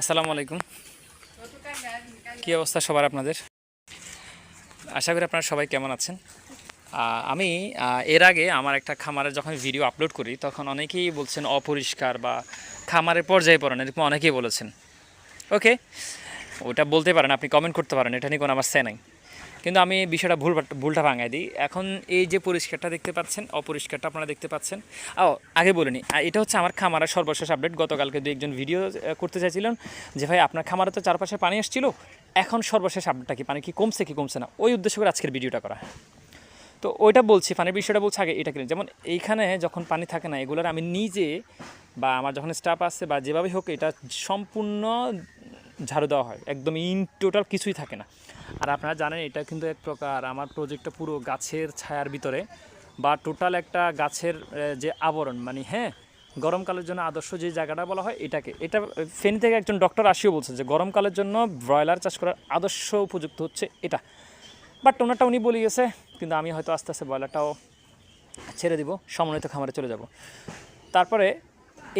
আসসালামু আলাইকুম। কি অবস্থা সবার আপনাদের? আশা করি আপনারা সবাই কেমন আছেন? আমি এর আগে আমার একটা খামারে যখন ভিডিও আপলোড করি, তখন অনেকেই বলছেন অপরিষ্কার বা খামারের পর্যায়ে পড়েন, এরকম অনেকেই বলেছেন। ওকে? ওটা বলতে পারেন, আপনি কমেন্ট করতে পারেন, এটা নিয়ে কোনো আমার সে নাই। কিন্তু আমি বিষয়টা ভুল ভুলটা ভাঙাই দিই। এখন এই যে পরিষ্কারটা দেখতে পাচ্ছেন, অপরিষ্কারটা আপনারা দেখতে পাচ্ছেন। ও আগে বলিনি এটা হচ্ছে আমার খামারের সর্বশেষ আপডেট গতকালকে দু একজন ভিডিও করতে চাইছিলেন যে, ভাই, আপনার খামারে তো চারপাশে পানি আসছিল, এখন সর্বশেষ আপডেটটা কি? পানি কি কমছে কি কমছে না? ওই উদ্দেশ্য করে আজকের ভিডিওটা করা। তো ওইটা বলছি পানির বিষয়টা বলছি, আগে এটা কিনে। যেমন এইখানে যখন পানি থাকে না, এগুলোর আমি নিজে বা আমার যখন স্টাফ আসছে বা যেভাবে হোক, এটা সম্পূর্ণ ঝাড়ু দেওয়া হয়। একদম ইন টোটাল কিছুই থাকে না। আর আপনারা জানেন, এটা কিন্তু এক প্রকার আমার প্রজেক্টটা পুরো গাছের ছায়ার ভিতরে। বা টোটাল একটা গাছের যে আবরণ মানে হ্যাঁ গরমকালের জন্য আদর্শ যে জায়গাটা বলা হয়, এটাকে। এটা, ফেনী থেকে একজন ডক্টর আসিও বলছে যে, গরমকালের জন্য ব্রয়লার চাষ করার আদর্শ উপযুক্ত হচ্ছে এটা। বাট ওনারটা উনি বলে গেছে, কিন্তু আমি হয়তো আস্তে আস্তে ব্রয়লারটাও ছেড়ে দিব, সমন্বিত খামারে চলে যাব। তারপরে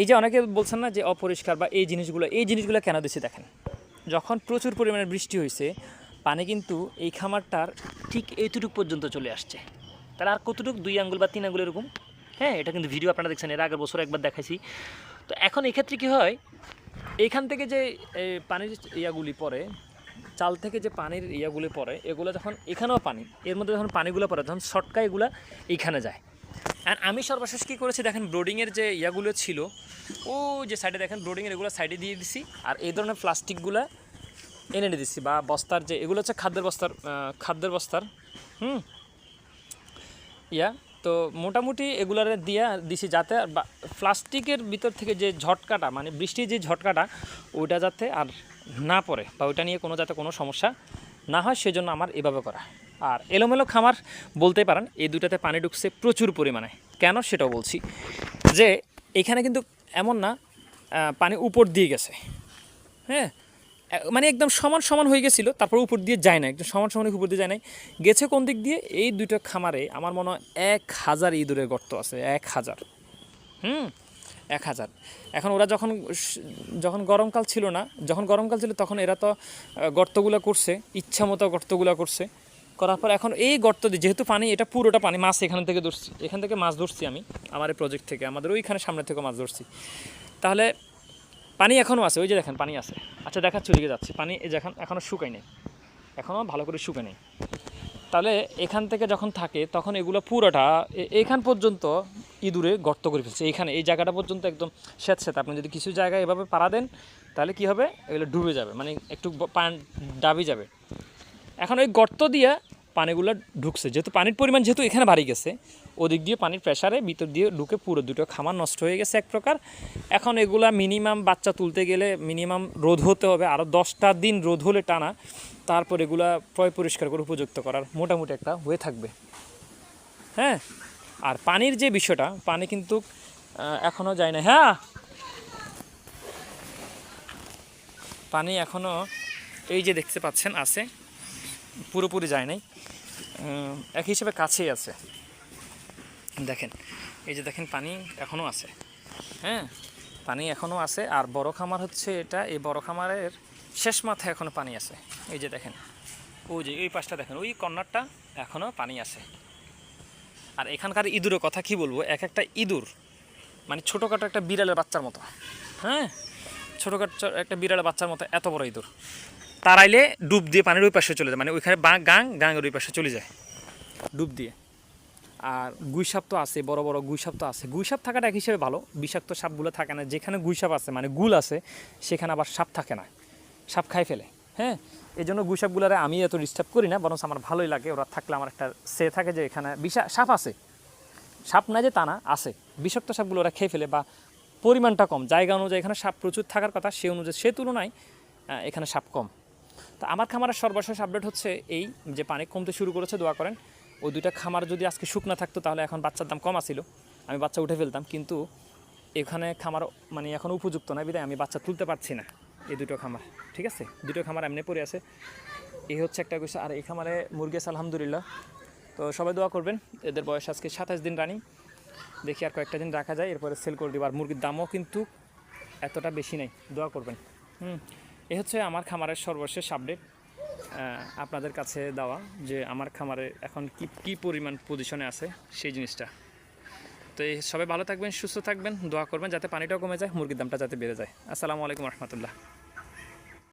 এই যে অনেকে বলছেন না যে, অপরিষ্কার বা এই জিনিসগুলো এই জিনিসগুলো কেন দিচ্ছি? দেখেন যখন প্রচুর পরিমাণে বৃষ্টি হয়েছে, পানি কিন্তু এই খামারটার ঠিক এইটুকু পর্যন্ত চলে আসছে। তাহলে আর কতটুকু দুই আঙ্গুল বা তিন আঙ্গুল এরকম? হ্যাঁ এটা কিন্তু ভিডিও আপনারা দেখছেন, এর আগের বছর একবার দেখাইছি। তো এখন এক্ষেত্রে কী হয়, এইখান থেকে যে পানির ইয়াগুলি পড়ে, চাল থেকে যে পানির ইয়াগুলি পড়ে, এগুলো যখন এখানেও পানি, এর মধ্যে যখন পানিগুলো পড়ে, তখন শর্টকা এগুলো এইখানে যায়। আর আমি সর্বশেষ কী করেছি? দেখেন ব্রোডিংয়ের যে ইয়াগুলো ছিল ও যে সাইডে দেখেন ব্রোডিংয়ের এগুলো সাইডে দিয়ে দিছি, আর এই ধরনের প্লাস্টিকগুলো এনে এনে দিচ্ছি বা বস্তার যে, এগুলো হচ্ছে খাদ্যের বস্তার খাদ্যের বস্তার, হুম? ইয়া, তো মোটামুটি এগুলার দিয়া দিছি যাতে প্লাস্টিকের ভিতর থেকে যে ঝটকাটা মানে বৃষ্টির যে ঝটকাটা, ওইটা যাতে আর না পড়ে, বা ওইটা নিয়ে কোনো যাতে কোনো সমস্যা না হয়, সেজন্য আমার এভাবে করা। আর এলোমেলো খামার বলতে পারেন, এই দুটাতে পানি ঢুকছে প্রচুর পরিমাণে। কেন সেটাও বলছি? যে এখানে কিন্তু এমন না পানি উপর দিয়ে গেছে। হ্যাঁ? মানে একদম সমান সমান হয়ে গেছিল, তারপর উপর দিয়ে যায় না একদম সমান সমান উপর দিয়ে যায় নাই। গেছে কোন দিক দিয়ে? এই দুটো খামারে আমার মনে হয় এক হাজার ইঁদুরের গর্ত আছে, এক হাজার। হুম? এক হাজার। এখন ওরা যখন যখন গরমকাল ছিল না, যখন গরমকাল ছিল তখন এরা তো গর্তগুলো করছে ইচ্ছা মতো গর্তগুলো করছে। করার পর এখন এই গর্ত দিয়ে, যেহেতু পানি, এটা পুরোটা পানি, মাছ এখান থেকে ধরছি। এখান থেকে মাছ ধরছি আমি, আমার এই প্রজেক্ট থেকে, আমাদের ওইখানে সামনে থেকে মাছ ধরছি। তাহলে পানি এখনও আছে, ওই যে দেখেন, পানি আছে। আচ্ছা দেখাচ্ছি ওদিকে যাচ্ছে। পানি এই যে এখনও শুকায় নেই। এখনও ভালো করে শুকায় নেই। তাহলে এখান থেকে যখন থাকে, তখন এগুলো পুরোটা এখান পর্যন্ত ইঁদুরে গর্ত করে ফেলছে। এখানে এই জায়গাটা পর্যন্ত একদম স্যাঁতস্যাঁতে আপনি যদি কিছু জায়গায় এভাবে পাড়া দেন, তাহলে কি হবে? এগুলো ডুবে যাবে। মানে একটু পান, ডাবি যাবে। এখন ওই গর্ত দিয়ে পানিগুলো ঢুকছে। যেহেতু পানির পরিমাণ যেহেতু এখানে বাড়ি গেছে, ওদিক দিয়ে পানির প্রেসারে ভিতর দিয়ে ঢুকে পুরো দুটো খামার নষ্ট হয়ে গেছে এক প্রকার। এখন এগুলা মিনিমাম বাচ্চা তুলতে গেলে মিনিমাম রোদ হতে হবে আরও দশটা দিন রোদ হলে টানা, তারপর এগুলা প্রয় পরিষ্কার করে উপযুক্ত করার মোটামুটি একটা হয়ে থাকবে। হ্যাঁ? আর পানির যে বিষয়টা, পানি কিন্তু এখনও যায় না। হ্যাঁ? পানি এখনও এই যে দেখতে পাচ্ছেন আছে। পুরোপুরি যায় নাই। এক হিসেবে কাছেই আছে। দেখেন, এই যে দেখেন পানি এখনও আছে। হ্যাঁ পানি এখনও আছে। আর বড় খামার হচ্ছে এটা। এই বড় খামারের শেষ মাথায় এখনও পানি আছে। এই যে দেখেন, ওই যে এই পাশটা দেখেন, ওই কর্নারটা এখনও পানি আছে। আর এখানকার ইঁদুরের কথা কি বলব? এক একটা ইঁদুর মানে ছোটোখাটো একটা বিড়ালের বাচ্চার মতো। হ্যাঁ ছোটোখাটো একটা বিড়ালের বাচ্চার মতো এত বড় ইঁদুর। তারাইলে ডুব দিয়ে পানির ওই পাশে চলে যায়। মানে ওইখানে গাং, গাঙের ওই পাশে চলে যায় ডুব দিয়ে। আর গুইসাপ তো আছে, বড় বড় গুইসাপ তো আছে। গুইসাপ থাকাটা এক হিসেবে ভালো। বিষাক্ত সাপগুলো থাকে না। যেখানে গুইসাপ আছে মানে গুল আছে, সেখানে আবার সাপ থাকে না। সাপ খাই ফেলে হ্যাঁ? এই জন্য গুইসাপগুলারে আমি এত ডিস্টার্ব করি না বরং আমার ভালোই লাগে। ওরা থাকলে আমার একটা সে থাকে যে এখানে বিষা, সাপ আছে। সাপ না যে তা না, আছে। বিষাক্ত সাপগুলো ওরা খেয়ে ফেলে বা পরিমাণটা কম। জায়গা অনুযায়ী এখানে সাপ প্রচুর থাকার কথা, সে অনুযায়ী, সে তুলনায় এখানে সাপ কম। তো আমার খামারের সর্বশেষ আপডেট হচ্ছে এই যে পানি কমতে শুরু করেছে, দোয়া করেন। ওই দুইটা খামার যদি আজকে শুকনা থাকতো, তাহলে এখন বাচ্চার দাম কম আসিল আমি বাচ্চা উঠে ফেলতাম, কিন্তু এখানে খামার মানে এখন উপযুক্ত না বিধায় আমি বাচ্চা তুলতে পারছি না এই দুটো খামার, ঠিক আছে? দুটো খামার এমনি পড়ে আছে। এই হচ্ছে একটা বিষয়, আর এই খামারে মুরগি আছে, আলহামদুলিল্লাহ। তো সবাই দোয়া করবেন, এদের বয়স আজকে সাতাশ দিন রানিং দেখি আর কয়েকটা দিন রাখা যায়, এরপরে সেল করে দিব। আর মুরগির দামও কিন্তু এতটা বেশি নেই, দোয়া করবেন। হুম। এ হচ্ছে আমার খামারের সর্বশেষ আপডেট আপনাদের কাছে দেওয়া যে আমার খামারে এখন কি কি পরিমাণ পজিশনে আছে সেই জিনিসটা। তো এই সবাই ভালো থাকবেন, সুস্থ থাকবেন, দোয়া করবেন যাতে পানিটাও কমে যায়, মুরগির দামটা যাতে বেড়ে যায়। আসসালামু আলাইকুম রহমতুল্লাহ।